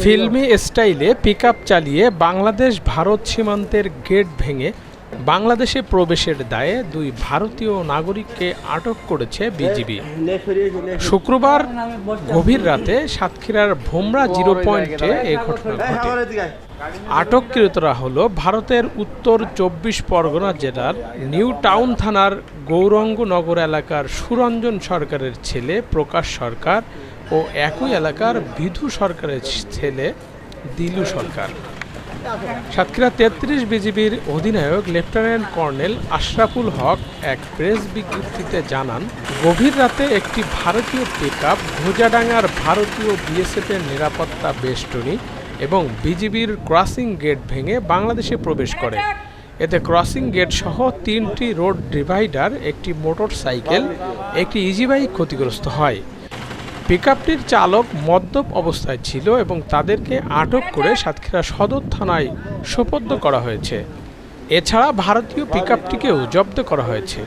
ফিল্মি স্টাইলে পিক চালিয়ে বাংলাদেশ ভারত সীমান্তের গেট ভেঙে বাংলাদেশে প্রবেশের দায়ে দুই ভারতীয় নাগরিককে আটক করেছে বিজিবি। শুক্রবার গভীর রাতে সাতক্ষীরার ভোমরা জিরো পয়েন্টে এই ঘটনা ঘটে। আটককৃতরা হল ভারতের উত্তর চব্বিশ পরগনা জেলার নিউ টাউন থানার গৌরঙ্গ নগর এলাকার সুরঞ্জন সরকারের ছেলে প্রকাশ সরকার ও একই এলাকার বিধু সরকারের ছেলে দিলু সরকার। সাতক্ষীরা তেত্রিশ বিজিবির অধিনায়ক লেফটেন্যান্ট কর্নেল আশরাফুল হক এক প্রেস বিজ্ঞপ্তিতে জানান, গভীর রাতে একটি ভারতীয় পিকআপ ভোজাডাঙ্গার ভারতীয় বিএসএফের নিরাপত্তা বেষ্টনী এবং বিজিবির ক্রসিং গেট ভেঙে বাংলাদেশে প্রবেশ করে। এতে ক্রসিং গেট সহ তিনটি রোড ডিভাইডার, একটি মোটর সাইকেল একটি ইজিবাইক ক্ষতিগ্রস্ত হয়। পিকআপটির চালক মদ্যপ অবস্থায় ছিল এবং তাদেরকে আটক করে সাতক্ষীরা সদর থানায় সোপর্দ করা হয়েছে। এছাড়া ভারতীয় পিকআপটিকেও জব্দ করা হয়েছে।